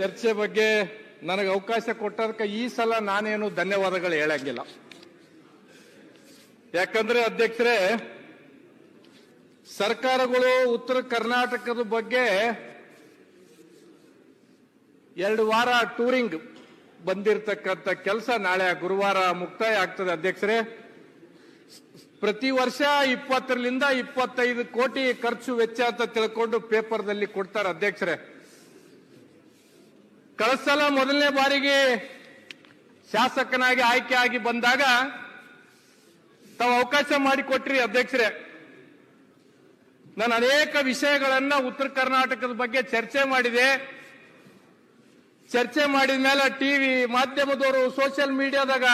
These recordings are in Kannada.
ಚರ್ಚೆ ಬಗ್ಗೆ ನನಗೆ ಅವಕಾಶ ಕೊಟ್ಟದಕ್ಕೆ ಈ ಸಲ ನಾನೇನು ಧನ್ಯವಾದಗಳು ಹೇಳಂಗಿಲ್ಲ. ಯಾಕಂದ್ರೆ ಅಧ್ಯಕ್ಷರೇ, ಸರ್ಕಾರಗಳು ಉತ್ತರ ಕರ್ನಾಟಕದ ಬಗ್ಗೆ ಎರಡು ವಾರ ಟೂರಿಂಗ್ ಬಂದಿರತಕ್ಕಂಥ ಕೆಲಸ ನಾಳೆ ಗುರುವಾರ ಮುಕ್ತಾಯ ಆಗ್ತದೆ ಅಧ್ಯಕ್ಷರೇ. ಪ್ರತಿ ವರ್ಷ ಇಪ್ಪತ್ತರಿಂದ ಇಪ್ಪತ್ತೈದು ಕೋಟಿ ಖರ್ಚು ವೆಚ್ಚ ಅಂತ ತಿಳ್ಕೊಂಡು ಪೇಪರ್ದಲ್ಲಿ ಕೊಡ್ತಾರೆ ಅಧ್ಯಕ್ಷರೇ. ಕಳೆದ ಮೊದಲನೇ ಬಾರಿಗೆ ಶಾಸಕನಾಗಿ ಆಯ್ಕೆ ಆಗಿ ಬಂದಾಗ ತಾವು ಅವಕಾಶ ಮಾಡಿಕೊಟ್ರಿ ಅಧ್ಯಕ್ಷರೇ. ನಾನು ಅನೇಕ ವಿಷಯಗಳನ್ನ ಉತ್ತರ ಕರ್ನಾಟಕದ ಬಗ್ಗೆ ಚರ್ಚೆ ಮಾಡಿದೆ. ಚರ್ಚೆ ಮಾಡಿದ ಮೇಲೆ ಟಿವಿ ಮಾಧ್ಯಮದವರು ಸೋಷಿಯಲ್ ಮೀಡಿಯಾದಾಗ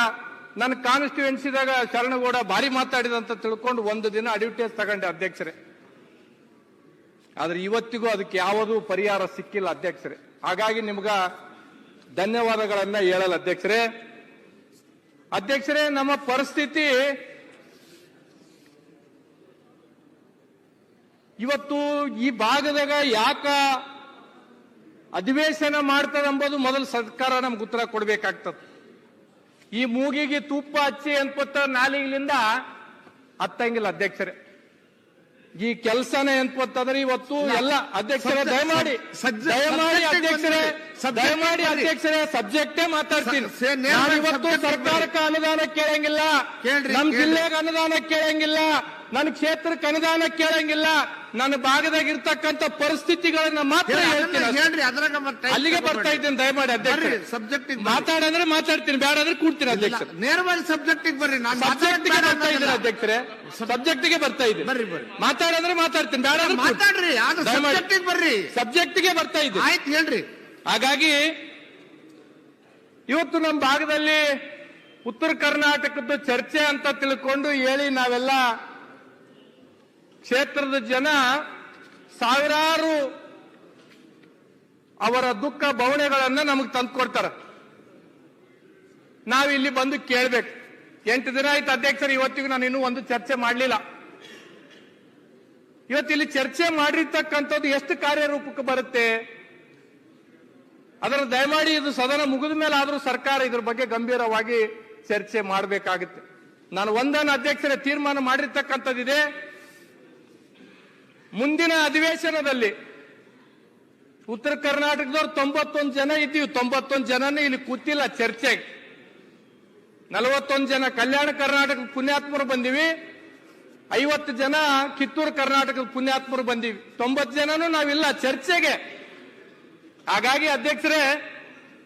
ನನ್ನ ಕಾನ್ಸ್ಟಿಟ್ಯೂನ್ಸಿದಾಗ ಶರಣಗೌಡ ಭಾರಿ ಮಾತಾಡಿದಂತ ತಿಳ್ಕೊಂಡು ಒಂದು ದಿನ ಅಡ್ವರ್ಟೈಸ್ ತಗೊಂಡೆ ಅಧ್ಯಕ್ಷರೇ. ಆದ್ರೆ ಇವತ್ತಿಗೂ ಅದಕ್ಕೆ ಯಾವುದೂ ಪರಿಹಾರ ಸಿಕ್ಕಿಲ್ಲ ಅಧ್ಯಕ್ಷರೇ. ಹಾಗಾಗಿ ನಿಮ್ಗ ಧನ್ಯವಾದಗಳನ್ನ ಹೇಳಲ್ಲ. ಅಧ್ಯಕ್ಷರೇ ಅಧ್ಯಕ್ಷರೇ, ನಮ್ಮ ಪರಿಸ್ಥಿತಿ ಇವತ್ತು ಈ ಭಾಗದಾಗ ಯಾಕ ಅಧಿವೇಶನ ಮಾಡ್ತದೆ ಎಂಬುದು ಮೊದಲು ಸರ್ಕಾರ ನಮ್ಗೆ ಉತ್ತರ ಕೊಡ್ಬೇಕಾಗ್ತದೆ. ಈ ಮೂಗಿಗೆ ತುಪ್ಪ ಹಚ್ಚಿ ಅನ್ಕೊತ ನಾಲಿಗಳಿಂದ ಹತ್ತಂಗಿಲ್ಲ ಅಧ್ಯಕ್ಷರೇ. ಈ ಕೆಲಸನೇ ಅಂತಂದ್ರೆ ಇವತ್ತು ಎಲ್ಲ ಅಧ್ಯಕ್ಷರೇ ದಯಮಾಡಿ ದಯಮಾಡಿ ಅಧ್ಯಕ್ಷರೇ ದಯಮಾಡಿ ಅಧ್ಯಕ್ಷರೇ ಸಬ್ಜೆಕ್ಟೇ ಮಾತಾಡ್ತೀನಿ. ಇವತ್ತು ಸರ್ಕಾರಕ್ಕೆ ಅನುದಾನ ಕೇಳಂಗಿಲ್ಲ. ಕೇಳ್ರಿ, ನಮ್. ಜಿಲ್ಲೆಗೆ ಅನುದಾನ ಕೇಳಂಗಿಲ್ಲ. ನನ್ನ ಕ್ಷೇತ್ರಕ್ಕೆ ಅನುದಾನ ಕೇಳಂಗಿಲ್ಲ. ನನ್ನ ಭಾಗದಾಗ ಇರ್ತಕ್ಕಂಥ ಪರಿಸ್ಥಿತಿಗಳನ್ನ ಮಾತ್ರ ಹೇಳ್ತೀನಿ ಹೇಳ್ರಿ ಅದ್ರಾಗ ಮತ್ತೆ ಅಲ್ಲಿಗೆ ಬರ್ತಾ ಇದ್ದೀನಿ ದಯಮಾಡಿ ಅಧ್ಯಕ್ಷ ಸಬ್ಜೆಕ್ಟ್ ಮಾತಾಡಂದ್ರೆ ಮಾತಾಡ್ತೀನಿ ಬೇಡ ಅಂದ್ರೆ ಕೂಡ್ತೀನಿ ಅಧ್ಯಕ್ಷ ನೇರವಾಗಿ ಸಬ್ಜೆಕ್ಟ್ ಬರ್ರಿ ನಾನು ಸಬ್ಜೆಕ್ಟ್ಗೆ ಬರ್ತಾ ಇದ್ದೀನಿ ಅಧ್ಯಕ್ಷರೇ. ಸಬ್ಜೆಕ್ಟ್ಗೆ ಬರ್ತಾ ಇದೆ ಬರ್ರಿ ಬರ್ರಿ. ಮಾತಾಡಂದ್ರೆ ಮಾತಾಡ್ತೀನಿ ಬೇಡ ಅಂದ್ರೆ ಮಾತಾಡ್ರಿ ಆದ್ರೆ ದಯಮಾಡಿ. ಸಬ್ಜೆಕ್ಟ್ ಬರ್ರಿ. ಸಬ್ಜೆಕ್ಟ್ಗೆ ಬರ್ತಾ ಇದೆ ಆಯ್ತು ಹೇಳ್ರಿ. ಹಾಗಾಗಿ ಇವತ್ತು ನಮ್ಮ ಭಾಗದಲ್ಲಿ ಉತ್ತರ ಕರ್ನಾಟಕದ ಚರ್ಚೆ ಅಂತ ತಿಳ್ಕೊಂಡು ಹೇಳಿ ನಾವೆಲ್ಲ ಕ್ಷೇತ್ರದ ಜನ ಸಾವಿರಾರು ಅವರ ದುಃಖ ಬವಣೆಗಳನ್ನ ನಮಗೆ ತಂದ್ಕೊಡ್ತಾರೆ ನಾವು ಇಲ್ಲಿ ಬಂದು ಕೇಳ್ಬೇಕು. ಎಂಟು ದಿನ ಆಯ್ತು ಅಧ್ಯಕ್ಷರು, ಇವತ್ತಿಗೂ ನಾನು ಇನ್ನೂ ಒಂದು ಚರ್ಚೆ ಮಾಡಲಿಲ್ಲ. ಇವತ್ತು ಇಲ್ಲಿ ಚರ್ಚೆ ಮಾಡಿರ್ತಕ್ಕಂಥದ್ದು ಎಷ್ಟು ಕಾರ್ಯರೂಪಕ್ಕೆ ಬರುತ್ತೆ? ಅದರ ದಯಮಾಡಿ ಇದು ಸದನ ಮುಗಿದ ಮೇಲೆ ಆದರೂ ಸರ್ಕಾರ ಇದ್ರ ಬಗ್ಗೆ ಗಂಭೀರವಾಗಿ ಚರ್ಚೆ ಮಾಡಬೇಕಾಗುತ್ತೆ. ನಾನು ಒಂದನ್ನು ಅಧ್ಯಕ್ಷರೇ ತೀರ್ಮಾನ ಮಾಡಿರ್ತಕ್ಕಂಥದ್ದಿದೆ. ಮುಂದಿನ ಅಧಿವೇಶನದಲ್ಲಿ ಉತ್ತರ ಕರ್ನಾಟಕದವ್ರು ತೊಂಬತ್ತೊಂದು ಜನ ಇದ್ದೀವಿ. ತೊಂಬತ್ತೊಂದು ಜನನೇ ಇಲ್ಲಿ ಕೂತಿಲ್ಲ ಚರ್ಚೆಗೆ. ನಲವತ್ತೊಂದು ಜನ ಕಲ್ಯಾಣ ಕರ್ನಾಟಕ ಪುಣ್ಯಾತ್ಮರು ಬಂದಿವಿ. ಐವತ್ತು ಜನ ಕಿತ್ತೂರು ಕರ್ನಾಟಕದ ಪುಣ್ಯಾತ್ಮರು ಬಂದಿವಿ. ತೊಂಬತ್ತು ಜನನೂ ನಾವಿಲ್ಲ ಚರ್ಚೆಗೆ. ಹಾಗಾಗಿ ಅಧ್ಯಕ್ಷರೇ,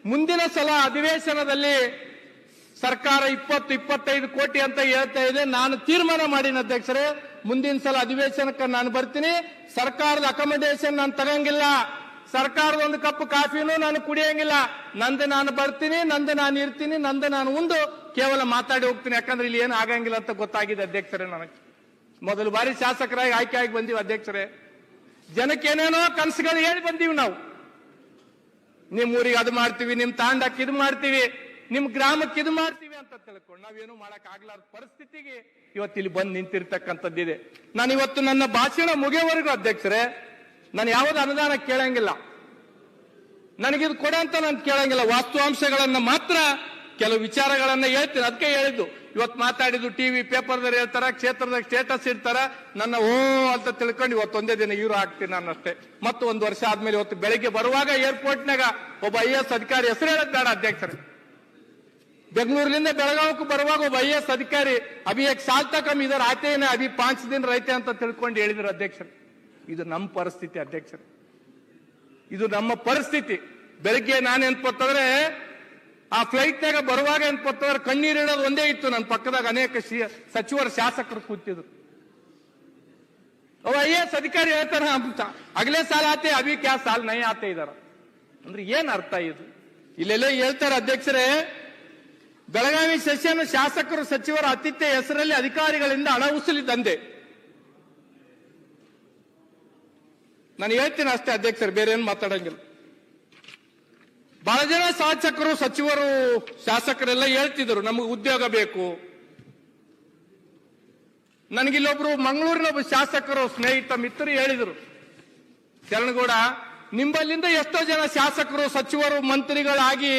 ಮುಂದಿನ ಸಲ ಅಧಿವೇಶನದಲ್ಲಿ ಸರ್ಕಾರ ಇಪ್ಪತ್ತು, ಇಪ್ಪತ್ತೈದು ಕೋಟಿ ಅಂತ ಹೇಳ್ತಾ ಇದೆ. ನಾನು ತೀರ್ಮಾನ ಮಾಡಿನ ಅಧ್ಯಕ್ಷರೇ ಮುಂದಿನ ಸಲ ಅಧಿವೇಶನಕ್ಕೆ ನಾನು ಬರ್ತೀನಿ. ಸರ್ಕಾರದ ಅಕಮಡೇಷನ್ ನಾನು ತಗಂಗಿಲ್ಲ. ಸರ್ಕಾರದ ಒಂದು ಕಪ್ ಕಾಫಿನೂ ನಾನು ಕುಡಿಯಂಗಿಲ್ಲ. ನಂದು ನಾನು ಬರ್ತೀನಿ, ನಂದು ನಾನು ಇರ್ತೀನಿ, ನಂದು ನಾನು ಒಂದು ಕೇವಲ ಮಾತಾಡಿ ಹೋಗ್ತೀನಿ. ಯಾಕಂದ್ರೆ ಇಲ್ಲಿ ಏನು ಆಗಂಗಿಲ್ಲ ಅಂತ ಗೊತ್ತಾಗಿದೆ ಅಧ್ಯಕ್ಷರೇ ನನಗೆ. ಮೊದಲು ಬಾರಿ ಶಾಸಕರಾಗಿ ಆಯ್ಕೆ ಆಗಿ ಬಂದೀವಿ ಅಧ್ಯಕ್ಷರೇ. ಜನಕ್ಕೆ ಏನೇನೋ ಕನಸುಗಳು ಹೇಳಿ ಬಂದೀವಿ ನಾವು. ನಿಮ್ಮ ಊರಿಗೆ ಅದು ಮಾಡ್ತೀವಿ ನಿಮ್ ತಾಂಡಕ್ಕೆ ಇದು ಮಾಡ್ತೀವಿ ನಿಮ್ ಗ್ರಾಮಕ್ಕೆ ಇದು ಮಾಡ್ತೀವಿ. ಅಂತ ತಿಳ್ಕೊಂಡು ನಾವೇನು ಮಾಡಕ್ ಆಗ್ಲಾರ್ದ ಪರಿಸ್ಥಿತಿಗೆ ಇವತ್ತು ಇಲ್ಲಿ ಬಂದು ನಿಂತಿರ್ತಕ್ಕಂಥದ್ದಿದೆ. ನಾನು ಇವತ್ತು ನನ್ನ ಭಾಷಣ ಮುಗಿಯವರೆಗೂ ಅಧ್ಯಕ್ಷರೇ, ನಾನು ಯಾವ್ದು ಅನುದಾನ ಕೇಳಂಗಿಲ್ಲ. ನನಗಿದು ಕೊಡ ಅಂತ ನಾನು ಕೇಳಂಗಿಲ್ಲ. ವಾಸ್ತವಾಂಶಗಳನ್ನ ಮಾತ್ರ ಕೆಲವು ವಿಚಾರಗಳನ್ನ ಹೇಳ್ತೀನಿ. ಅದಕ್ಕೆ ಹೇಳಿದ್ದು ಇವತ್ತು ಮಾತಾಡಿದ್ದು ಟಿವಿ ಪೇಪರ್ದಲ್ಲಿ ಹೇಳ್ತಾರ ಕ್ಷೇತ್ರದಾಗ ಸ್ಟೇಟಸ್ ಇರ್ತಾರ ನನ್ನ ಓ ಅಂತ ತಿಳ್ಕೊಂಡು ಇವತ್ತು ಒಂದೇ ದಿನ ಇವರು ಹಾಕ್ತೀನಿ ನಾನು ಅಷ್ಟೇ. ಮತ್ತು ಒಂದು ವರ್ಷ ಆದ್ಮೇಲೆ ಇವತ್ತು ಬೆಳಿಗ್ಗೆ ಬರುವಾಗ ಏರ್ಪೋರ್ಟ್ನಾಗ ಒಬ್ಬ ಐ ಎಸ್ ಅಧಿಕಾರಿ ಹೆಸರು ಹೇಳದ್ ಬೇಡ ಅಧ್ಯಕ್ಷರೇ. ಬೆಂಗಳೂರಿನಿಂದ ಬೆಳಗಾವಕ್ಕೆ ಬರುವಾಗ ಐ ಎಸ್ ಅಧಿಕಾರಿ ಅಭಿ ಏಕ್ ಸಾಲ್ ಕಮ್ಮಿ ಇದರ ಆತೇನೆ ಅಭಿ ಪಾಂಚ್ ದಿನ ರೈತೆ ಅಂತ ತಿಳ್ಕೊಂಡು ಹೇಳಿದ್ರು ಅಧ್ಯಕ್ಷರು. ಇದು ನಮ್ಮ ಪರಿಸ್ಥಿತಿ ಅಧ್ಯಕ್ಷರು. ಇದು ನಮ್ಮ ಪರಿಸ್ಥಿತಿ. ಬೆಳಿಗ್ಗೆ ನಾನು ಏನ್ಪತ್ತಂದ್ರೆ ಆ ಫ್ಲೈಟ್ನಾಗ ಬರುವಾಗ ಏನ್ಪತ್ತಂದ್ರೆ ಕಣ್ಣೀರು ಇಡೋದು ಒಂದೇ ಇತ್ತು ನನ್ನ ಪಕ್ಕದಾಗ ಅನೇಕ ಸಚಿವರ ಶಾಸಕರು ಕೂತಿದ್ರು. ಅವ ಐ ಎಸ್ ಅಧಿಕಾರಿ ಹೇಳ್ತಾರ ಅಗಲೇ ಸಾಲ ಆತೆ, ಅಭಿ ಕ್ಯಾ ಸಾಲ್ ನೈ ಆತೆ ಇದಾರ. ಅಂದ್ರೆ ಏನ್ ಅರ್ಥ ಇದು? ಇಲ್ಲೆಲ್ಲ ಹೇಳ್ತಾರೆ ಅಧ್ಯಕ್ಷರೇ ಬೆಳಗಾವಿ ಸೆಷನ್ ಶಾಸಕರು ಸಚಿವರ ಆತಿಥ್ಯ ಹೆಸರಲ್ಲಿ ಅಧಿಕಾರಿಗಳಿಂದ ಹಣ ಉಸುಲಿ ದಂಧೆ. ನಾನು ಹೇಳ್ತೀನಿ ಅಷ್ಟೇ ಅಧ್ಯಕ್ಷರು, ಬೇರೆ ಏನು ಮಾತಾಡಂಗಿಲ್ಲ. ಬಹಳ ಜನ ಶಾಸಕರು, ಸಚಿವರು, ಶಾಸಕರೆಲ್ಲ ಹೇಳ್ತಿದ್ರು, ನಮಗೆ ಉದ್ಯೋಗ ಬೇಕು. ನನಗಿಲ್ಲೊಬ್ರು ಮಂಗಳೂರಿನ ಒಬ್ಬ ಶಾಸಕರು, ಸ್ನೇಹಿತ, ಮಿತ್ರರು ಹೇಳಿದರು. ಶರಣಗೌಡ ನಿಂಬಲ್ಲಿಂದ ಎಷ್ಟೋ ಜನ ಶಾಸಕರು, ಸಚಿವರು, ಮಂತ್ರಿಗಳಾಗಿ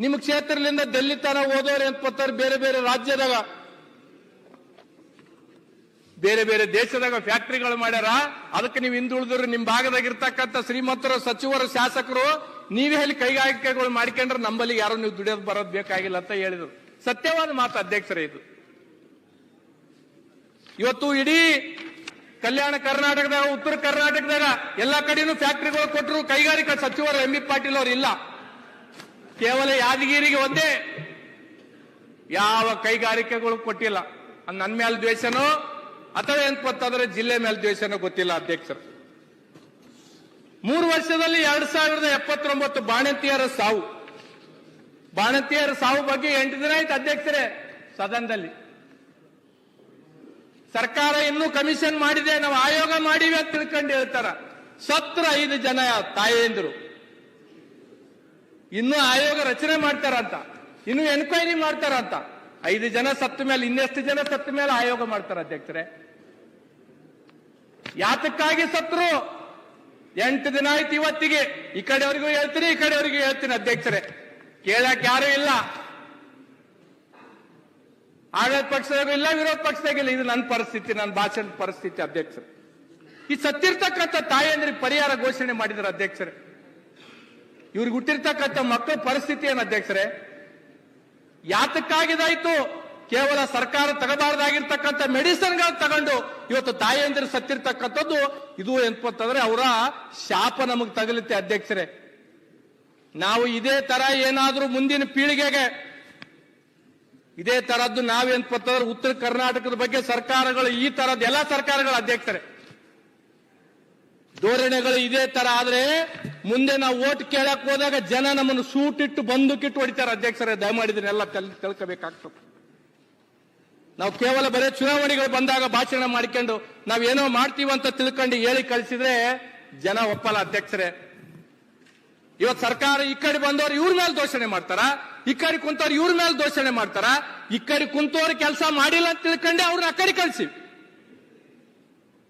ನಿಮ್ಮ ಕ್ಷೇತ್ರದಿಂದ ಡೆಲ್ಲಿ ತನ ಓದೋರು ಅಂತ ಬೇರೆ ಬೇರೆ ರಾಜ್ಯದಾಗ, ಬೇರೆ ಬೇರೆ ದೇಶದಾಗ ಫ್ಯಾಕ್ಟರಿಗಳು ಮಾಡ್ಯಾರ. ಅದಕ್ಕೆ ನೀವು ಹಿಂದುಳಿದ್ರು ನಿಮ್ ಭಾಗದಾಗ ಇರ್ತಕ್ಕಂಥ ಶ್ರೀಮಂತರು, ಸಚಿವರು, ಶಾಸಕರು, ನೀವೇ ಅಲ್ಲಿ ಕೈಗಾರಿಕೆಗಳು ಮಾಡ್ಕೊಂಡ್ರೆ ನಂಬಲ್ಲಿ ಯಾರು ನೀವು ದುಡಿಯೋದು ಬರೋದು ಬೇಕಾಗಿಲ್ಲ ಅಂತ ಹೇಳಿದ್ರು. ಸತ್ಯವಾದ ಮಾತು, ಅಧ್ಯಕ್ಷರೇ ಇದು. ಇವತ್ತು ಇಡೀ ಕಲ್ಯಾಣ ಕರ್ನಾಟಕದಾಗ, ಉತ್ತರ ಕರ್ನಾಟಕದಾಗ ಎಲ್ಲಾ ಕಡೆನೂ ಫ್ಯಾಕ್ಟರಿಗಳು ಕೊಟ್ಟರು ಕೈಗಾರಿಕಾ ಸಚಿವರು ಎಂ ಬಿ ಪಾಟೀಲ್ ಅವರು ಇಲ್ಲ. ಕೇವಲ ಯಾದಗಿರಿಗೆ ಒಂದೇ. ಯಾವ ಕೈಗಾರಿಕೆಗಳು ಕೊಟ್ಟಿಲ್ಲ. ನನ್ನ ಮೇಲೆ ದ್ವೇಷನೋ, ಅಥವಾ ಏನ್ಪತ್ತಂದ್ರೆ ಜಿಲ್ಲೆ ಮೇಲೆ ದ್ವೇಷನೋ ಗೊತ್ತಿಲ್ಲ ಅಧ್ಯಕ್ಷರು. ಮೂರು ವರ್ಷದಲ್ಲಿ ಎರಡ್ ಸಾವಿರದ ಎಪ್ಪತ್ತೊಂಬತ್ತು ಬಾಣಂತಿಯರ ಸಾವು. ಬಾಣಂತಿಯರ ಸಾವು ಬಗ್ಗೆ ಎಂಟು ದಿನ ಆಯ್ತು ಅಧ್ಯಕ್ಷರೇ ಸದನದಲ್ಲಿ. ಸರ್ಕಾರ ಇನ್ನೂ ಕಮಿಷನ್ ಮಾಡಿದೆ, ನಾವು ಆಯೋಗ ಮಾಡಿವೆ ಅಂತ ತಿಳ್ಕೊಂಡು ಹೇಳ್ತಾರ. ಸತ್ರ ಐದು ಜನ ತಾಯಂದ್ರು. ಇನ್ನೂ ಆಯೋಗ ರಚನೆ ಮಾಡ್ತಾರಂತ. ಇನ್ನು ಎನ್ಕ್ವೈರಿ ಮಾಡ್ತಾರಂತ. ಐದು ಜನ ಸತ್ತ ಮೇಲೆ, ಇನ್ನೆಷ್ಟು ಜನ ಸತ್ತ ಮೇಲೆ ಆಯೋಗ ಮಾಡ್ತಾರ ಅಧ್ಯಕ್ಷರೇ. ಯಾತಕ್ಕಾಗಿ ಸತ್ರು? ಎಂಟು ದಿನ ಆಯ್ತು ಇವತ್ತಿಗೆ. ಈ ಕಡೆಯವರಿಗೂ ಹೇಳ್ತೀನಿ, ಈ ಕಡೆಯವರಿಗೂ ಹೇಳ್ತೀನಿ ಅಧ್ಯಕ್ಷರೇ. ಕೇಳಕ್ ಯಾರು ಇಲ್ಲ. ಆಡಳಿತ ಪಕ್ಷದಾಗೂ ಇಲ್ಲ, ವಿರೋಧ ಪಕ್ಷದಾಗಿಲ್ಲ ಇದು ನನ್ನ ಪರಿಸ್ಥಿತಿ ನನ್ನ ಭಾಷಣದ ಪರಿಸ್ಥಿತಿ ಅಧ್ಯಕ್ಷರು. ಈ ಸತ್ತಿರ್ತಕ್ಕಂಥ ತಾಯಂದ್ರಿಗೆ ಪರಿಹಾರ ಘೋಷಣೆ ಮಾಡಿದ್ರು ಅಧ್ಯಕ್ಷರೇ. ಇವ್ರಿಗೆ ಹುಟ್ಟಿರ್ತಕ್ಕಂಥ ಮಕ್ಕಳ ಪರಿಸ್ಥಿತಿ ಏನು ಅಧ್ಯಕ್ಷರೇ ಯಾತಕ್ಕಾಗಿದಾಯ್ತು ಕೇವಲ ಸರ್ಕಾರ ತಗಬಾರ್ದಾಗಿರ್ತಕ್ಕಂಥ ಮೆಡಿಸಿನ್ಗಳು ತಗೊಂಡು ಇವತ್ತು ತಾಯಂದಿರು ಸತ್ತಿರ್ತಕ್ಕಂಥದ್ದು ಇದು ಎಂತಂದ್ರೆ ಅವರ ಶಾಪ ನಮಗೆ ತಗಲುತ್ತೆ ಅಧ್ಯಕ್ಷರೇ. ನಾವು ಇದೇ ತರ ಏನಾದ್ರೂ ಮುಂದಿನ ಪೀಳಿಗೆಗೆ ಇದೇ ತರದ್ದು ನಾವೇನ್ಪತ್ತಂದ್ರೆ ಉತ್ತರ ಕರ್ನಾಟಕದ ಬಗ್ಗೆ ಸರ್ಕಾರಗಳು ಈ ತರದ ಎಲ್ಲ ಸರ್ಕಾರಗಳ ಅಧ್ಯಕ್ಷರೇ. ಧೋರಣೆಗಳು ಇದೇ ತರ ಆದ್ರೆ ಮುಂದೆ ನಾವು ಓಟ್ ಕೇಳಕ್ ಹೋದಾಗ ಜನ ನಮ್ಮನ್ನು ಸೂಟಿಟ್ಟು ಬಂದೂಕಿಟ್ಟು ಹೊಡಿತಾರೆ. ಅಧ್ಯಕ್ಷರೇ ದಯಮಾಡಿದ್ರೆ ಎಲ್ಲ ನಾವು ಕೇವಲ ಬರೀ ಚುನಾವಣೆಗಳು ಬಂದಾಗ ಭಾಷಣ ಮಾಡ್ಕೊಂಡು ನಾವೇನೋ ಮಾಡ್ತೀವಿ ಅಂತ ತಿಳ್ಕೊಂಡು ಹೇಳಿ ಕಳಿಸಿದ್ರೆ ಜನ ಒಪ್ಪಲ್ಲ ಅಧ್ಯಕ್ಷರೇ. ಇವತ್ತು ಸರ್ಕಾರ ಈ ಕಡೆ ಬಂದವರು ಇವ್ರ ಮೇಲೆ ದೋಷಣೆ ಮಾಡ್ತಾರ? ಈ ಕಡೆ ಕುಂತವ್ರು ಇವ್ರ ಮೇಲೆ ದೋಷಣೆ ಮಾಡ್ತಾರ? ಈ ಕಡೆ ಕುಂತವ್ರು ಕೆಲಸ ಮಾಡಿಲ್ಲ ಅಂತ ತಿಳ್ಕೊಂಡೆ ಅವ್ರನ್ನ ಆ ಕಡೆ ಕಳ್ಸಿ.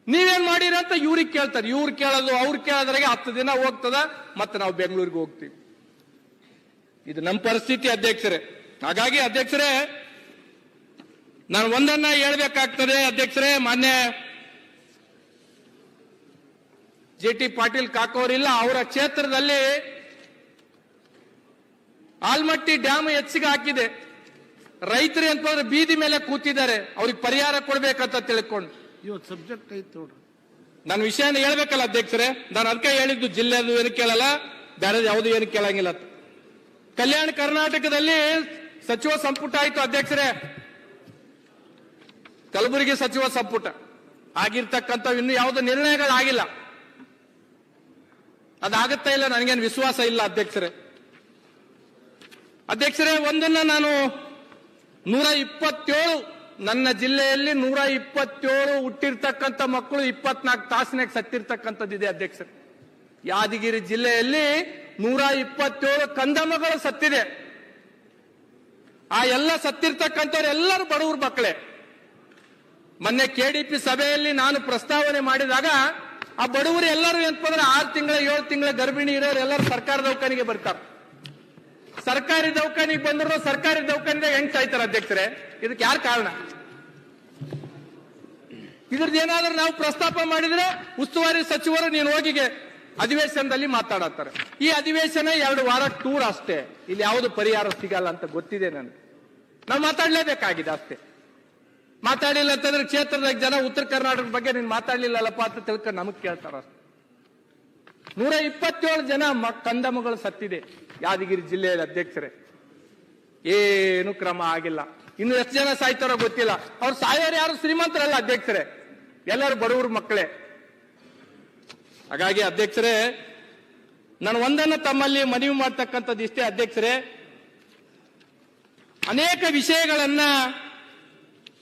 ನೀವೇನ್ ಮಾಡಿರ ಅಂತ ಇವ್ರಿಗೆ ಕೇಳ್ತಾರೆ. ಇವ್ರು ಕೇಳೋದು, ಅವ್ರು ಕೇಳೋದ್ರಾಗೆ ಹತ್ತು ದಿನ ಹೋಗ್ತದ, ಮತ್ತೆ ನಾವು ಬೆಂಗಳೂರಿಗೆ ಹೋಗ್ತೀವಿ. ಇದು ನಮ್ಮ ಪರಿಸ್ಥಿತಿ ಅಧ್ಯಕ್ಷರೇ. ಹಾಗಾಗಿ ಅಧ್ಯಕ್ಷರೇ, ನಾನು ಒಂದನ್ನ ಹೇಳ್ಬೇಕಾಗ್ತದೆ ಅಧ್ಯಕ್ಷರೇ, ಮಾನ್ಯ ಜೆ ಟಿ ಪಾಟೀಲ್ ಕಾಕೋರಿಲ್ಲ, ಅವರ ಕ್ಷೇತ್ರದಲ್ಲಿ ಆಲ್ಮಟ್ಟಿ ಡ್ಯಾಮ್ ಹೆಚ್ಚಿಗೆ ಹಾಕಿದೆ. ರೈತರು ಅಂತಂದ್ರೆ ಬೀದಿ ಮೇಲೆ ಕೂತಿದ್ದಾರೆ. ಅವ್ರಿಗೆ ಪರಿಹಾರ ಕೊಡ್ಬೇಕಂತ ತಿಳ್ಕೊಂಡು. ಇವತ್ತು ಸಬ್ಜೆಕ್ಟ್ ಐತೆ ನೋಡ್ರಿ. ನನ್ನ ವಿಷಯನ ಹೇಳ್ಬೇಕಲ್ಲ ಅಧ್ಯಕ್ಷರೇ, ನಾನು ಅದಕ್ಕೆ ಹೇಳಿದ್ದು ಜಿಲ್ಲೆದು ಏನು ಕೇಳಲ್ಲ ಬೇರೆ ಯಾವುದು ಏನು ಕೇಳಂಗಿಲ್ಲ ಕಲ್ಯಾಣ ಕರ್ನಾಟಕದಲ್ಲಿ ಸಚಿವ ಸಂಪುಟ ಆಯ್ತು ಅಧ್ಯಕ್ಷರೇ. ಕಲಬುರಗಿ ಸಚಿವ ಸಂಪುಟ. ಆಗಿರ್ತಕ್ಕಂಥ ಇನ್ನು ಯಾವುದೇ ನಿರ್ಣಯಗಳಾಗಿಲ್ಲ. ಅದಾಗತ್ತಾ ಇಲ್ಲ, ನನಗೇನು ವಿಶ್ವಾಸ ಇಲ್ಲ ಅಧ್ಯಕ್ಷರೇ. ಅಧ್ಯಕ್ಷರೇ, ಒಂದನ್ನ ನಾನು ನೂರ ಇಪ್ಪತ್ತೇಳು ನನ್ನ ಜಿಲ್ಲೆಯಲ್ಲಿ ನೂರ ಇಪ್ಪತ್ತೇಳು ಹುಟ್ಟಿರ್ತಕ್ಕಂಥ ಮಕ್ಕಳು ಇಪ್ಪತ್ನಾಲ್ಕು ತಾಸಿನಾಗ ಸತ್ತಿರ್ತಕ್ಕಂಥದ್ದಿದೆ ಅಧ್ಯಕ್ಷರು. ಯಾದಗಿರಿ ಜಿಲ್ಲೆಯಲ್ಲಿ ನೂರ ಇಪ್ಪತ್ತೇಳು ಕಂದಮಗಳು ಸತ್ತಿದೆ. ಆ ಎಲ್ಲ ಸತ್ತಿರ್ತಕ್ಕಂಥವ್ರು ಎಲ್ಲರೂ ಬಡವ್ರ ಮಕ್ಕಳೇ. ಮೊನ್ನೆ ಕೆಡಿಪಿ ಸಭೆಯಲ್ಲಿ ನಾನು ಪ್ರಸ್ತಾವನೆ ಮಾಡಿದಾಗ ಆ ಬಡವರು ಎಲ್ಲರೂ ಅಂತಂದ್ರೆ ಆರು ತಿಂಗಳ, ಏಳು ತಿಂಗಳ ಗರ್ಭಿಣಿ ಇರೋರು ಎಲ್ಲರೂ ಸರ್ಕಾರ ದವಾಖಾನಿಗೆ ಬರ್ತಾರೆ. ಸರ್ಕಾರಿ ದೌಖಾನಿಗೆ ಬಂದ್ರು ಸರ್ಕಾರಿ ದೌಖಾನಿದಾಗ ಹೆಂಗ್ ಸಾಯ್ತಾರೆ ಅಧ್ಯಕ್ಷರೇ? ಇದಕ್ಕೆ ಯಾರು ಕಾರಣ? ಇದ್ರದ್ದು ಏನಾದ್ರೂ ನಾವು ಪ್ರಸ್ತಾಪ ಮಾಡಿದ್ರೆ ಉಸ್ತುವಾರಿ ಸಚಿವರು ನೀನು ಹೋಗಿಗೆ ಅಧಿವೇಶನದಲ್ಲಿ ಮಾತಾಡತ್ತಾರೆ. ಈ ಅಧಿವೇಶನ ಎರಡು ವಾರ ಟೂರ್ ಅಷ್ಟೇ. ಇಲ್ಲಿ ಯಾವುದು ಪರಿಹಾರ ಸಿಗಲ್ಲ ಅಂತ ಗೊತ್ತಿದೆ ನನಗೆ. ನಾವು ಮಾತಾಡ್ಲೇಬೇಕಾಗಿದೆ ಅಷ್ಟೇ. ಮಾತಾಡಿಲ್ಲ ಅಂತಂದ್ರೆ ಕ್ಷೇತ್ರದ ಜನ ಉತ್ತರ ಕರ್ನಾಟಕದ ಬಗ್ಗೆ ನೀನು ಮಾತಾಡ್ಲಿಲ್ಲಲ್ಲಪ್ಪ ಅಂತ ತಿಳ್ಕೊಂಡು ನಮಗ್ ಕೇಳ್ತಾರ ನೂರ ಇಪ್ಪತ್ತೇಳು ಜನ ಕಂದಮಗಳು ಸತ್ತಿದೆ ಯಾದಗಿರಿ ಜಿಲ್ಲೆಯ ಅಧ್ಯಕ್ಷರೇ. ಏನು ಕ್ರಮ ಆಗಿಲ್ಲ. ಇನ್ನು ಎಷ್ಟು ಜನ ಸಾಯ್ತಾರೋ ಗೊತ್ತಿಲ್ಲ. ಅವ್ರು ಸಾಯೋರು ಯಾರು? ಶ್ರೀಮಂತರಲ್ಲ ಅಧ್ಯಕ್ಷರೇ. ಎಲ್ಲರೂ ಬಡವ್ರ ಮಕ್ಕಳೇ. ಹಾಗಾಗಿ ಅಧ್ಯಕ್ಷರೇ, ನಾನು ಒಂದನ್ನು ತಮ್ಮಲ್ಲಿ ಮನವಿ ಮಾಡ್ತಕ್ಕಂಥದ್ದು ಇಷ್ಟೇ ಅಧ್ಯಕ್ಷರೇ. ಅನೇಕ ವಿಷಯಗಳನ್ನ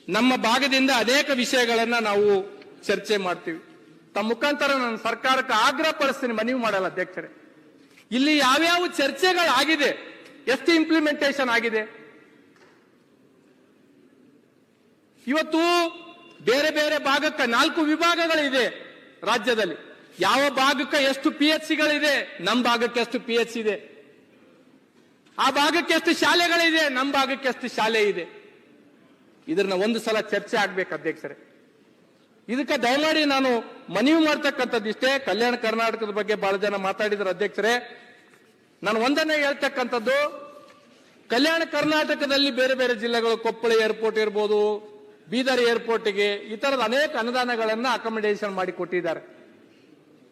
ನಮ್ಮ ಭಾಗದಿಂದ ಅನೇಕ ವಿಷಯಗಳನ್ನ ನಾವು ಚರ್ಚೆ ಮಾಡ್ತೀವಿ. ತಮ್ಮ ಮುಖಾಂತರ ನಾನು ಸರ್ಕಾರಕ್ಕೆ ಆಗ್ರಹ ಪಡಿಸ್ತೀನಿ, ಮನವಿ ಮಾಡಲ್ಲ ಅಧ್ಯಕ್ಷರೇ. ಇಲ್ಲಿ ಯಾವ್ಯಾವ ಚರ್ಚೆಗಳಾಗಿದೆ, ಎಷ್ಟು ಇಂಪ್ಲಿಮೆಂಟೇಷನ್ ಆಗಿದೆ. ಇವತ್ತು ಬೇರೆ ಬೇರೆ ಭಾಗಕ್ಕೆ ನಾಲ್ಕು ವಿಭಾಗಗಳಿದೆ ರಾಜ್ಯದಲ್ಲಿ. ಯಾವ ಭಾಗಕ್ಕೆ ಎಷ್ಟು ಪಿ ಎಚ್ ಸಿಗಳಿದೆ ನಮ್ಮ ಭಾಗಕ್ಕೆ ಎಷ್ಟು ಪಿ ಎಚ್ ಇದೆ ಆ ಭಾಗಕ್ಕೆ ಎಷ್ಟು ಶಾಲೆಗಳಿದೆ? ನಮ್ಮ ಭಾಗಕ್ಕೆ ಎಷ್ಟು ಶಾಲೆ ಇದೆ? ಇದನ್ನ ಒಂದು ಸಲ ಚರ್ಚೆ ಆಗ್ಬೇಕು ಅಧ್ಯಕ್ಷರೇ. ಇದಕ್ಕೆ ದಯಮಾಡಿ ನಾನು ಮನವಿ ಮಾಡ್ತಕ್ಕಂಥದ್ದು ಇಷ್ಟೇ. ಕಲ್ಯಾಣ ಕರ್ನಾಟಕದ ಬಗ್ಗೆ ಬಹಳ ಜನ ಮಾತಾಡಿದ್ರು ಅಧ್ಯಕ್ಷರೇ. ನಾನು ಒಂದನ್ನೇ ಹೇಳ್ತಕ್ಕಂಥದ್ದು, ಕಲ್ಯಾಣ ಕರ್ನಾಟಕದಲ್ಲಿ ಬೇರೆ ಬೇರೆ ಜಿಲ್ಲೆಗಳು, ಕೊಪ್ಪಳ, ಏರ್ಪೋರ್ಟ್ ಇರ್ಬೋದು ಬೀದರ್ ಏರ್ಪೋರ್ಟ್ಗೆ ಈ ತರದ ಅನೇಕ ಅನುದಾನಗಳನ್ನು ಅಕಾಮಿಡೇಷನ್ ಮಾಡಿ ಕೊಟ್ಟಿದ್ದಾರೆ.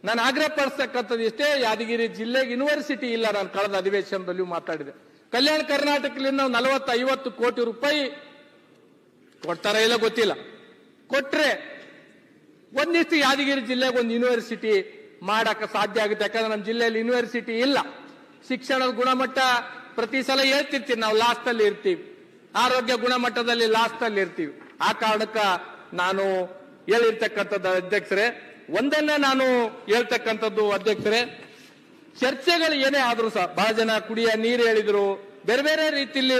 ನಾನು ಆಗ್ರಹ ಪಡಿಸ್ತಕ್ಕಂಥದ್ದು ಇಷ್ಟೇ, ಯಾದಗಿರಿ ಜಿಲ್ಲೆಗೆ ಯೂನಿವರ್ಸಿಟಿ ಇಲ್ಲ ನಾನು ಕಳೆದ ಅಧಿವೇಶನದಲ್ಲಿಯೂ ಮಾತಾಡಿದೆ. ಕಲ್ಯಾಣ ಕರ್ನಾಟಕದಿಂದ ನಲವತ್ತು ಐವತ್ತು ಕೋಟಿ ರೂಪಾಯಿ ಕೊಡ್ತಾರ ಇಲ್ಲ ಗೊತ್ತಿಲ್ಲ. ಕೊಟ್ರೆ ಒಂದಿಷ್ಟು ಯಾದಗಿರಿ ಜಿಲ್ಲೆಗೆ ಒಂದು ಯೂನಿವರ್ಸಿಟಿ ಮಾಡಕ್ಕೆ ಸಾಧ್ಯ ಆಗುತ್ತೆ. ಯಾಕಂದ್ರೆ ನಮ್ಮ ಜಿಲ್ಲೆಯಲ್ಲಿ ಯೂನಿವರ್ಸಿಟಿ ಇಲ್ಲ. ಶಿಕ್ಷಣದ ಗುಣಮಟ್ಟ ಪ್ರತಿ ಸಲ ಹೇಳ್ತಿರ್ತೀವಿ, ನಾವು ಲಾಸ್ಟಲ್ಲಿ ಇರ್ತೀವಿ. ಆರೋಗ್ಯ ಗುಣಮಟ್ಟದಲ್ಲಿ ಲಾಸ್ಟಲ್ಲಿ ಇರ್ತೀವಿ. ಆ ಕಾರಣಕ್ಕ ನಾನು ಹೇಳಿರ್ತಕ್ಕಂಥದ್ದು ಅಧ್ಯಕ್ಷರೇ, ಒಂದನ್ನ ನಾನು ಹೇಳ್ತಕ್ಕಂಥದ್ದು ಅಧ್ಯಕ್ಷರೇ, ಚರ್ಚೆಗಳು ಏನೇ ಆದ್ರೂ ಸಹ, ಬಹಳ ಜನ ಕುಡಿಯ ನೀರು ಹೇಳಿದ್ರು, ಬೇರೆ ಬೇರೆ ರೀತಿಯಲ್ಲಿ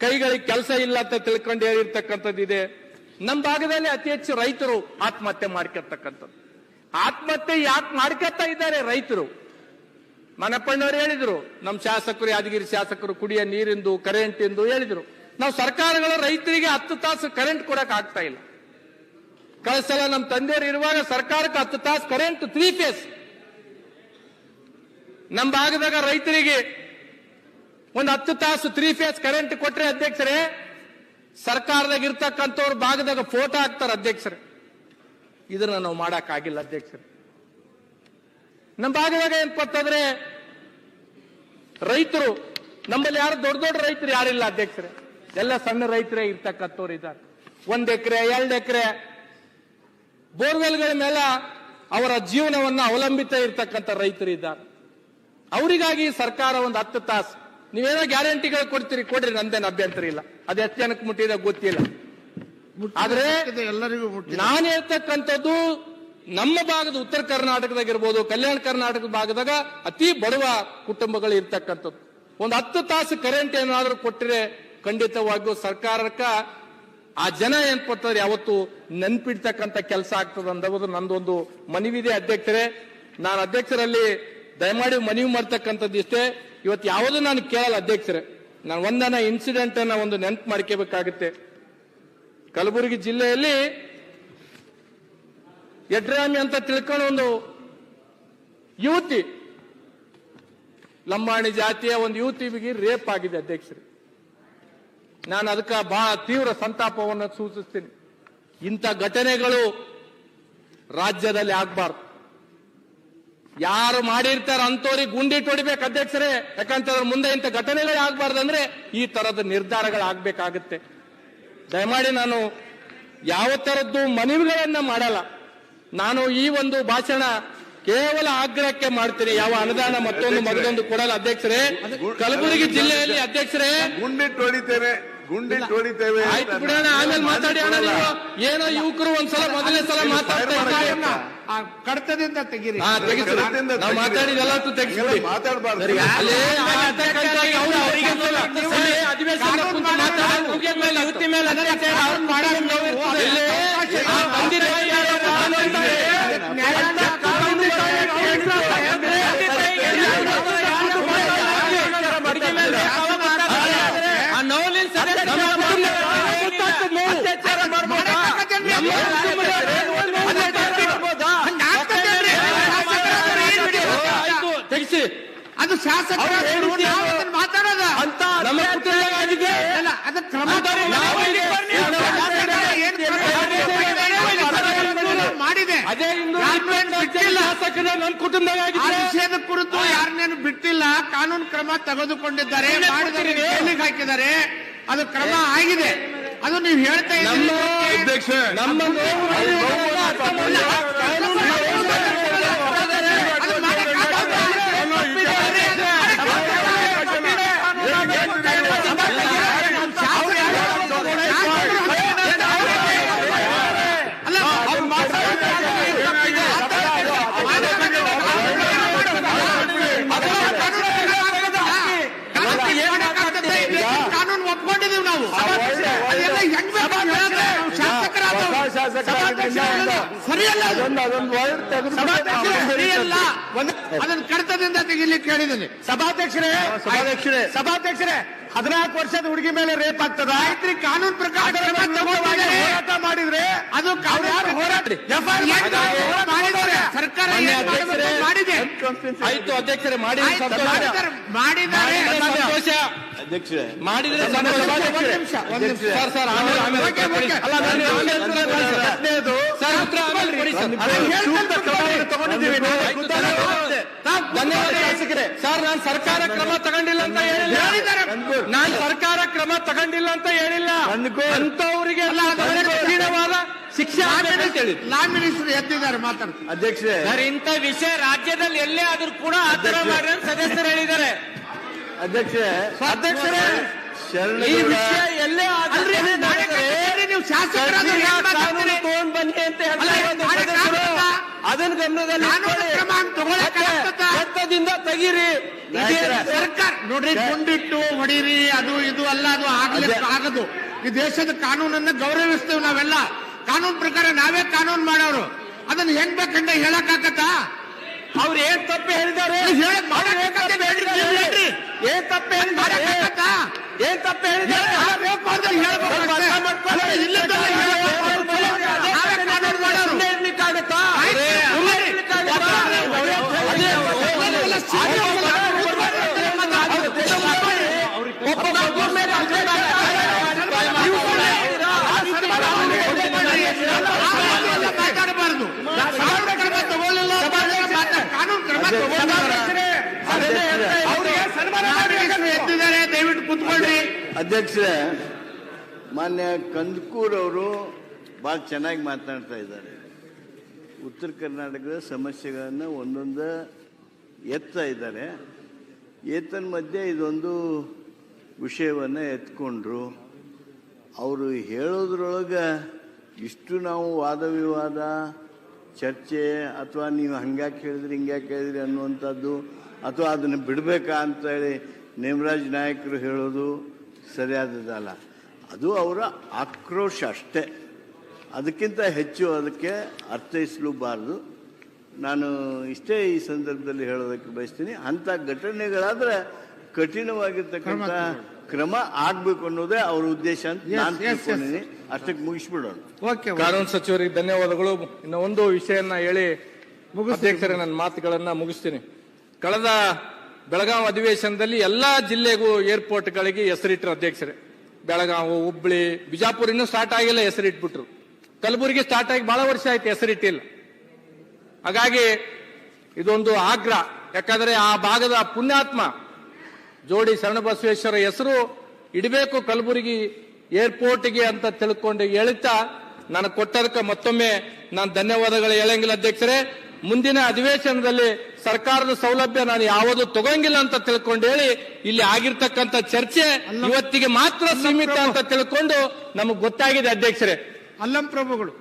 ಕೈಗಳಿಗೆ ಕೆಲಸ ಇಲ್ಲ ಅಂತ ತಿಳ್ಕೊಂಡು ಹೇಳಿರ್ತಕ್ಕಂಥದ್ದು ಇದೆ. ನಮ್ಮ ಭಾಗದಲ್ಲಿ ಅತಿ ಹೆಚ್ಚು ರೈತರು ಆತ್ಮಹತ್ಯೆ ಮಾಡ್ಕೊತಕ್ಕಂಥದ್ದು ಆತ್ಮಹತ್ಯೆ ಯಾಕೆ ಮಾಡ್ಕೊತಾ ಇದ್ದಾರೆ ರೈತರು? ಮನಪ್ಪಣ್ಣವ್ರು ಹೇಳಿದ್ರು ನಮ್ಮ ಶಾಸಕರು, ಯಾದಗಿರಿ ಶಾಸಕರು ಕುಡಿಯ ನೀರಿಂದು ಕರೆಂಟ್ ಎಂದು ಹೇಳಿದ್ರು. ನಾವು ಸರ್ಕಾರಗಳು ರೈತರಿಗೆ ಹತ್ತು ತಾಸು ಕರೆಂಟ್ ಕೊಡಕ್ ಆಗ್ತಾ ಇಲ್ಲ. ಕಳಿಸಲ ನಮ್ಮ ತಂದೆಯರು ಇರುವಾಗ ಸರ್ಕಾರಕ್ಕೆ ಹತ್ತು ತಾಸು ಕರೆಂಟ್ ತ್ರೀ ಫೇಸ್ ನಮ್ಮ ಭಾಗದಾಗ ರೈತರಿಗೆ ಒಂದು ಹತ್ತು ತಾಸು ತ್ರೀ ಫೇಸ್ ಕರೆಂಟ್ ಕೊಟ್ರೆ ಅಧ್ಯಕ್ಷರೇ, ಸರ್ಕಾರದಾಗ ಇರ್ತಕ್ಕಂಥವ್ರ ಭಾಗದಾಗ ಫೋಟೋ ಹಾಕ್ತಾರೆ ಅಧ್ಯಕ್ಷರೇ. ಇದನ್ನ ನಾವು ಮಾಡಕ್ ಆಗಿಲ್ಲ ಅಧ್ಯಕ್ಷರೇ. ನಮ್ಮ ಭಾಗದಾಗ ಏನ್ ರೈತರು, ನಮ್ಮಲ್ಲಿ ಯಾರು ದೊಡ್ಡ ದೊಡ್ಡ ರೈತರು ಯಾರಿಲ್ಲ ಅಧ್ಯಕ್ಷರೇ. ಎಲ್ಲ ಸಣ್ಣ ರೈತರೇ ಇರ್ತಕ್ಕಂಥವ್ರು ಇದ್ದಾರೆ. ಒಂದ್ ಎಕರೆ ಎರಡು ಎಕರೆ ಬೋರ್ವೆಲ್ಗಳ ಮೇಲೆ ಅವರ ಜೀವನವನ್ನ ಅವಲಂಬಿತ ಇರ್ತಕ್ಕಂಥ ರೈತರು ಇದ್ದಾರೆ. ಅವರಿಗಾಗಿ ಸರ್ಕಾರ ಒಂದು ಹತ್ತು ತಾಸು. ನೀವೇನೋ ಗ್ಯಾರಂಟಿಗಳು ಕೊಡ್ತೀರಿ ಕೊಡ್ರಿ ನಂದೇನು ಅಭ್ಯಂತರ ಇಲ್ಲ. ಅದು ಎಷ್ಟು ಜನಕ್ಕೆ ಮುಟ್ಟಿದೆ ಗೊತ್ತಿಲ್ಲ. ಆದ್ರೆ ಎಲ್ಲರಿಗೂ ನಾನು ಹೇಳ್ತಕ್ಕಂಥದ್ದು ನಮ್ಮ ಭಾಗದ ಉತ್ತರ ಕರ್ನಾಟಕದಾಗ ಇರ್ಬೋದು ಕಲ್ಯಾಣ ಕರ್ನಾಟಕದ ಭಾಗದಾಗ ಅತಿ ಬಡವ ಕುಟುಂಬಗಳು ಇರ್ತಕ್ಕಂಥದ್ದು. ಒಂದು ಹತ್ತು ತಾಸು ಕರೆಂಟ್ ಏನಾದರೂ ಕೊಟ್ಟರೆ ಖಂಡಿತವಾಗಿಯೂ ಸರ್ಕಾರಕ್ಕ ಆ ಜನ ಏನ್ಪಡ್ತಾರೆ ಯಾವತ್ತು ನೆನ್ಪಿಡ್ತಕ್ಕಂಥ ಕೆಲಸ ಆಗ್ತದೆ ಅಂದ್ರೆ ನಂದೊಂದು ಮನವಿದೆ ಅಧ್ಯಕ್ಷರೇ. ನಾನು ಅಧ್ಯಕ್ಷರಲ್ಲಿ ದಯಮಾಡಿ ಮನವಿ ಮಾಡ್ತಕ್ಕಂಥದ್ದು ಇಷ್ಟೇ. ಇವತ್ತು ಯಾವುದು ನಾನು ಕೇಳಲ್ಲ ಅಧ್ಯಕ್ಷರೇ. ನಾನು ಒಂದನ ಇನ್ಸಿಡೆಂಟ್ ಅನ್ನ ಒಂದು ನೆನಪು ಮಾಡ್ಕೋಬೇಕಾಗುತ್ತೆ. ಕಲಬುರಗಿ ಜಿಲ್ಲೆಯಲ್ಲಿ ಯಡ್ರಾಮಿ ಅಂತ ತಿಳ್ಕೊಂಡು ಒಂದು ಯುವತಿ, ಲಂಬಾಣಿ ಜಾತಿಯ ಒಂದು ಯುವತಿ ರೇಪ್ ಆಗಿದೆ ಅಧ್ಯಕ್ಷರು. ನಾನು ಅದಕ್ಕೆ ಬಹಳ ತೀವ್ರ ಸಂತಾಪವನ್ನು ಸೂಚಿಸ್ತೀನಿ. ಇಂಥ ಘಟನೆಗಳು ರಾಜ್ಯದಲ್ಲಿ ಆಗ್ಬಾರ್ದು. ಯಾರು ಮಾಡಿರ್ತಾರ ಅಂತವ್ರಿಗೆ ಗುಂಡಿಟ್ಟು ಹೊಡಿಬೇಕು ಅಧ್ಯಕ್ಷರೇ. ಯಾಕಂತಂದ್ರೆ ಮುಂದೆ ಇಂಥ ಘಟನೆಗಳೇ ಆಗ್ಬಾರ್ದಂದ್ರೆ ಈ ತರದ ನಿರ್ಧಾರಗಳು ಆಗ್ಬೇಕಾಗುತ್ತೆ. ದಯಮಾಡಿ ನಾನು ಯಾವ ತರದ್ದು ಮನವಿಗಳನ್ನ ಮಾಡಲ್ಲ. ನಾನು ಈ ಒಂದು ಭಾಷಣ ಕೇವಲ ಆಗ್ರಹಕ್ಕೆ ಮಾಡ್ತೀನಿ. ಯಾವ ಅನುದಾನ ಮತ್ತೊಂದು ಮಗದೊಂದು ಕೊಡಲ್ಲ ಅಧ್ಯಕ್ಷರೇ. ಕಲಬುರಗಿ ಜಿಲ್ಲೆಯಲ್ಲಿ ಅಧ್ಯಕ್ಷರೇ. ಗುಂಡಿಟ್ಟು ಹೊಡಿತೇವೆ ಗುಂಡಿಟ್ಟು ತೋಡಿತೇವೆ ಆಯ್ತು ಬಿಡೋಣ ಆಮೇಲೆ ಮಾತಾಡಿ ಅಣ್ಣ ನೀವು. ಏನೋ ಯುವಕರು ಒಂದ್ಸಲ ಮೊದಲನೇ ಸಲ ಮಾತಾಡ್ತಾ ಇದ್ದಾರೆ. ಆ ಕಡತದಿಂದ ತೆಗೀರಿ. ನಾವು ಮಾತಾಡಬಾರ್ದು. ಅಧಿವೇಶನ ಮೇಲೆ ಅತ್ಯಾಚಾರ ಅವ್ರು ಮಾಡೋದು ನೋವು ಇರ್ತದೆ. ಇಲ್ಲಿ ಆ ತಂದೆ ತಾಯಿ ಯಾರೋ ಕಾನೂನು ತಾಯಿ, ಆ ನೋವಿನ ಸರಿ ನಮ್ಮ ಕುಟುಂಬದಲ್ಲಿ ಗೊತ್ತಾಗ್ತದೆ ನೋವು. ನಮ್ಮ ಆಯ್ತು ತೆಗಿಸಿ ಅದು ಶಾಸಕರ ಮಾತಾಡೋದ. ಅಂತ ಅದನ್ನ ಕ್ರಮ ಮಾಡಿದೆ. ಶಾಸಕರ ನನ್ನ ವಿಷಯದ ಕುರಿತು ಯಾರನ್ನೇನು ಬಿಟ್ಟಿಲ್ಲ ಕಾನೂನು ಕ್ರಮ ತೆಗೆದುಕೊಂಡಿದ್ದಾರೆ ಹಾಕಿದ್ದಾರೆ. ಅದು ಕ್ರಮ ಆಗಿದೆ. ಅದು ನೀವು ಹೇಳ್ತಾ ಇದ್ದೀರಿ. ಅಧ್ಯಕ್ಷ ನಮ್ಮ ನೋವು ಅರ್ಥ ಮಾಡಿ ಕಾನೂನು ಅದು ಮಾಡಕ್ಕಾಗಲ್ಲ. ಅಲ್ಲ ಅವ್ರು ಕಾನೂನು ಒಪ್ಕೊಂಡಿದೀವಿ ನಾವು ಅದೆಲ್ಲ ಹೆಂಗ್ ಬೇಕು ಅಂತ ಹೇಳಿದ್ರೆ ನಾವು ಶಾಸಕರಾದವ್ರು. ಸಭಾಧ್ಯಕ್ಷರು ಸರಿಯಲ್ಲ. ಅದು. ಅದೊಂದು ಅದೊಂದು ವರ್ಡ್ ಸಭಾಧ್ಯಕ್ಷರು ಸರಿಯಲ್ಲ. ಅದನ್ನ ಕಡತದಿಂದ ತೆಗಿಲಿಕ್ಕೆ ಹೇಳಿದ್ದೀನಿ ಸಭಾಧ್ಯಕ್ಷರೇ ಸಭಾಧ್ಯಕ್ಷರೇ. ಸಭಾಧ್ಯಕ್ಷರೇ ಹದಿನಾಲ್ಕು ವರ್ಷದ ಹುಡುಗಿ ಮೇಲೆ ರೇಪ್ ಆಗ್ತದ? ಆಯ್ತ್ರಿ ಕಾನೂನು ಪ್ರಕಾರ. ಹೋರಾಟ ಮಾಡಿದ್ರೆ ಅದು ಸರ್ಕಾರ ಮಾಡಿದೆ ಆಯ್ತು ಅಧ್ಯಕ್ಷರೇ ಮಾಡಿ ಮಾಡಿದ್ದಾರೆ. ಸಂತೋಷ. ಅಧ್ಯಕ್ಷರೇ ಮಾಡಿದ್ರೆ ಸಂತೋಷ. ನಿಮಿಷ ಒಂದ್ ನಿಮಿಷ. ಸರ್ ಸರ್ ಆಮೇಲೆ ಆಮೇಲೆ ತಗೊಂಡಿದ್ದೀವಿ. ಶಾಸಕರೇ. ಸರ್ ನಾನು ಸರ್ಕಾರ ಕ್ರಮ ತಗೊಂಡಿಲ್ಲ ಅಂತ ಹೇಳಿಲ್ಲ. ಹೇಳಿದ್ದಾರೆ. ನಾನು ಸರ್ಕಾರ ಕ್ರಮ ತಗೊಂಡಿಲ್ಲ ಅಂತ ಹೇಳಿಲ್ಲ. ಅಂತವರಿಗೆ ಕಠಿಣವಾದ ಶಿಕ್ಷೆ ಲಾ ಮಿನಿಸ್ಟರ್ ಎದ್ದಿದ್ದಾರೆ ಮಾತಾಡ್ತಾರೆ ಅಧ್ಯಕ್ಷರೇ. ಸರ್ ಇಂಥ ವಿಷಯ ರಾಜ್ಯದಲ್ಲಿ ಎಲ್ಲೇ ಆದ್ರೂ ಕೂಡ ಆತರ ಮಾಡಿ ಅಂತ ಸದಸ್ಯರು ಹೇಳಿದ್ದಾರೆ. ಅಧ್ಯಕ್ಷರೇ. ಅಧ್ಯಕ್ಷರೇ. ಈ ವಿಷಯ ಎಲ್ಲೇ ಆದ್ರೆ ನೀವು ಶಾಸಕರಾದ್ರೆ? ತಗೊಂಡ್ ಬನ್ನಿ ಅಂತ ಹೇಳ್ತಾ ಅದನ್ನ ಗಮನದಲ್ಲಿ ಆಗ್ತದಾ? ತೆಗೀರಿ. ಸರ್ಕಾರ ನೋಡ್ರಿ ಗುಂಡಿಟ್ಟು ಹೊಡೀರಿ ಅದು ಇದು ಅಲ್ಲ ಅದು ಆಗ್ಲಿಕ್ಕೆ ಆಗದು. ಈ ದೇಶದ ಕಾನೂನನ್ನ ಗೌರವಿಸ್ತೇವೆ ನಾವೆಲ್ಲ. ಕಾನೂನು ಪ್ರಕಾರ ನಾವೇ ಕಾನೂನು ಮಾಡೋರು. ಅದನ್ನ ಹೆಂಗ್ ಬೇಕಂತ ಹೇಳಕ್ ಆಗತ್ತ ಅವ್ರು ಏನ್ ತಪ್ಪು ಹೇಳಿದಾರೆ. ಏನ್ ತಪ್ಪು ಮಾಡಕ್ಕಾಗತ್ತಾ? ಏನ್ ತಪ್ಪು ಹೇಳಿದ್ದಾರೆ ಯಾರು ರೇಪ್ ಮಾಡ್ದಲ್ಲಿ ಹೇಳ್ಬೇಕು ಅವ್ರು ಅಷ್ಟೇ. ಅರ್ಥ ಮಾಡ್ಕೊಳ್ಳಿ. ಅಲ್ಲ, ಇಲ್ಲದಲ್ಲ ಹೇಳ್ಬೇಕು. ನಾವೇ ಕಾನೂನು ಮಾಡೋರು. ಸುಮ್ನೆ ಇರ್ಲಿಕ್ಕಾಗತ್ತಾ? ಆಯ್ತು, ಸುಮ್ನೆ ಇರ್ಲಿಕ್ಕಾಗತ್ತಾ? ಅದೇ, ಅದೆಲ್ಲ ಸೀರಿಯಸ್ ಅಲ್ಲ. ಒಬ್ಬ ಮಗು ಮೇಲೆ ಅತ್ಯಾಚಾರ ನೀವು ಸುಮ್ನೆ ಇದ್ದೀರಾ? ಆ ರೀತಿ ಎಲ್ಲ ಮಾತಾಡಬಾರ್ದು ಕಾನೂನು ಕ್ರಮ ತಗೊಳ್ಳಿಲ್ಲ ಮಾತಾಡ್- ಕಾನೂನು ಕ್ರಮ ತಗೊಳ್ಳಿಲ್ಲ ಅದನ್ನೇ ಹೇಳ್ತಾ ಇರೋದು. ಅವ್ರಿಗೆ ಸನ್ಮಾನ ನಾಗರಿಕರು ಎದ್ದಿದ್ದಾರೆ ದಯವಿಟ್ಟು ಕುತ್ಕೊಳ್ರಿ ಅಧ್ಯಕ್ಷರೇ, ಮಾನ್ಯ ಕಂದಕೂರ್ ಅವರು ಭಾಳ ಚೆನ್ನಾಗಿ ಮಾತನಾಡ್ತಾ ಇದ್ದಾರೆ. ಉತ್ತರ ಕರ್ನಾಟಕದ ಸಮಸ್ಯೆಗಳನ್ನು ಒಂದೊಂದು ಎತ್ತಾ ಇದ್ದಾರೆ. ಏತನ್ ಮಧ್ಯೆ ಇದೊಂದು ವಿಷಯವನ್ನು ಎತ್ಕೊಂಡ್ರು. ಅವರು ಹೇಳೋದ್ರೊಳಗೆ ಇಷ್ಟು ನಾವು ವಾದ ವಿವಾದ, ಚರ್ಚೆ, ಅಥವಾ ನೀವು ಹಂಗ್ಯಾಕೆ ಹೇಳಿದ್ರಿ, ಹಿಂಗ್ಯಾಕೆ ಹೇಳಿದ್ರಿ ಅನ್ನುವಂಥದ್ದು, ಅಥವಾ ಅದನ್ನು ಬಿಡಬೇಕಾ ಅಂತೇಳಿ ನೇಮರಾಜ್ ನಾಯಕರು ಹೇಳೋದು ಸರಿಯಾದದಲ್ಲ ಅದು ಅವರ ಆಕ್ರೋಶ ಅಷ್ಟೇ. ಅದಕ್ಕಿಂತ ಹೆಚ್ಚು ಅದಕ್ಕೆ ಅರ್ಥೈಸಲೂಬಾರ್ದು. ನಾನು ಇಷ್ಟೇ ಈ ಸಂದರ್ಭದಲ್ಲಿ ಹೇಳೋದಕ್ಕೆ ಬಯಸ್ತೀನಿ ಅಂಥ ಘಟನೆಗಳಾದರೆ ಕಠಿಣವಾಗಿರ್ತಕ್ಕಂಥ ಕ್ರಮ ಆಗ್ಬೇಕು. ಅನ್ನೋದೇ ಅವ್ರ ಉದ್ದೇಶ ಅಂತ ನಾನು. ತಿಳ್ಕೊಂಡಿದ್ದೀನಿ. ಅಷ್ಟಕ್ಕೆ ಮುಗಿಸ್ಬಿಡೋಣ. ಓಕೆ ಕಾನೂನು ಸಚಿವರಿಗೆ ಧನ್ಯವಾದಗಳು. ಇನ್ನು ಒಂದು ವಿಷಯನ ಹೇಳಿ ಮುಗಿಸ್ತೇನೆ. ನನ್ನ ಮಾತುಗಳನ್ನ ಮುಗಿಸ್ತೀನಿ. ಕಳೆದ ಬೆಳಗಾವಿ ಅಧಿವೇಶನದಲ್ಲಿ ಎಲ್ಲ ಜಿಲ್ಲೆಗೂ ಏರ್ಪೋರ್ಟ್ಗಳಿಗೆ ಹೆಸರಿಟ್ಟರು ಅಧ್ಯಕ್ಷರೇ. ಬೆಳಗಾವಿ, ಹುಬ್ಳಿ, ಬಿಜಾಪುರ ಇನ್ನೂ ಸ್ಟಾರ್ಟ್ ಆಗಿಲ್ಲ, ಹೆಸರಿಟ್ಬಿಟ್ರು. ಕಲಬುರಗಿ ಸ್ಟಾರ್ಟ್ ಆಗಿ ಬಹಳ ವರ್ಷ ಆಯ್ತು, ಹೆಸರಿಟ್ಟಿಲ್ಲ. ಹಾಗಾಗಿ ಇದೊಂದು ಆಗ್ರಹ. ಯಾಕಂದ್ರೆ ಆ ಭಾಗದ ಪುಣ್ಯಾತ್ಮ ಜೋಡಿ ಶರಣಬಸವೇಶ್ವರ ಹೆಸರು ಇಡಬೇಕು ಕಲಬುರಗಿ ಏರ್ಪೋರ್ಟ್ಗೆ ಅಂತ ತಿಳ್ಕೊಂಡು ಹೇಳುತ್ತಾ ನಾನು ಕೊಟ್ಟದಕ್ಕೆ ಮತ್ತೊಮ್ಮೆ ನಾನು ಧನ್ಯವಾದಗಳು ಹೇಳಂಗಿಲ್ಲ ಅಧ್ಯಕ್ಷರೇ. ಮುಂದಿನ ಅಧಿವೇಶನದಲ್ಲಿ ಸರ್ಕಾರದ ಸೌಲಭ್ಯ ನಾನು ಯಾವುದು ತಗೊಂಗಿಲ್ಲ ಅಂತ ತಿಳ್ಕೊಂಡು ಹೇಳಿ ಇಲ್ಲಿ ಆಗಿರ್ತಕ್ಕಂಥ ಚರ್ಚೆ ಇವತ್ತಿಗೆ ಮಾತ್ರ ಸೀಮಿತ ಅಂತ ತಿಳ್ಕೊಂಡು ನಮಗ್ ಗೊತ್ತಾಗಿದೆ ಅಧ್ಯಕ್ಷರೇ. ಅಲ್ಲಂ ಪ್ರಭುಗಳು